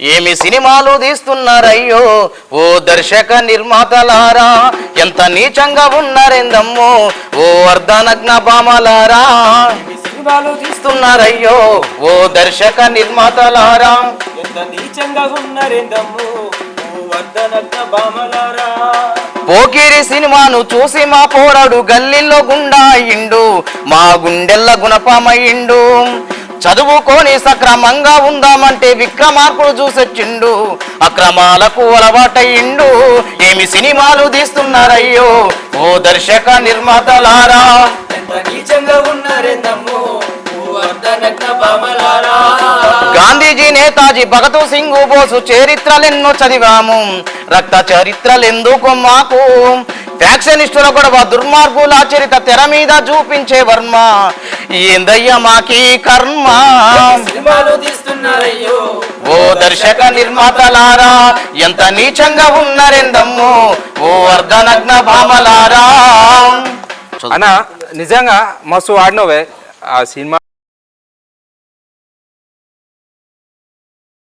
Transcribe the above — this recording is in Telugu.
ఏమి సినిమాలు తీస్తున్నారయ్యో? ఓ దర్శక నిర్మాతలారా ఎంత నీచంగా ఉన్నారేందమ్మో? ఓ అర్ధనగ్న బామలారా ఈ సినిమాలు తీస్తూ తీస్తున్నారయ్యో? ఓ దర్శక నిర్మాతలారా ఎంత నీచంగా ఉన్నారేందమ్ము? ఓ పోకిరి సినిమాను చూసి మా పోరాడు గల్లీలో గుండా అయ్యిండు మా గుండెల్ల గుణపమయ్యిండు. చదువుకొని సక్రమంగా ఉందామంటే విక్రమార్కుడు చూసొచ్చిండు. అక్రమాలకు అలవాటయ్యిండు ఏమి సినిమాలు తీస్తున్నారయ్యో? ఓ దర్శక నిర్మాతలారా. గాంధీజీ నేతాజీ భగత్ సింగ్ బోసు చరిత్రలెన్నో చదివాము. రక్త చరిత్రలెందుకు మాకు? ఫ్యాక్షనిస్టుల గొడవ దుర్మార్గుల చరిత తెర మీద చూపించే వర్మ. ఏందయ్య మాకి కర్మ? ఓ దర్శక నిర్మాతలారా ఎంత నీచంగా ఉన్నారెందమ్మో. ఓ అర్ధనగ్న భామలారా. అన్న నిజంగా మస్తు ఆడినవే ఆ సినిమా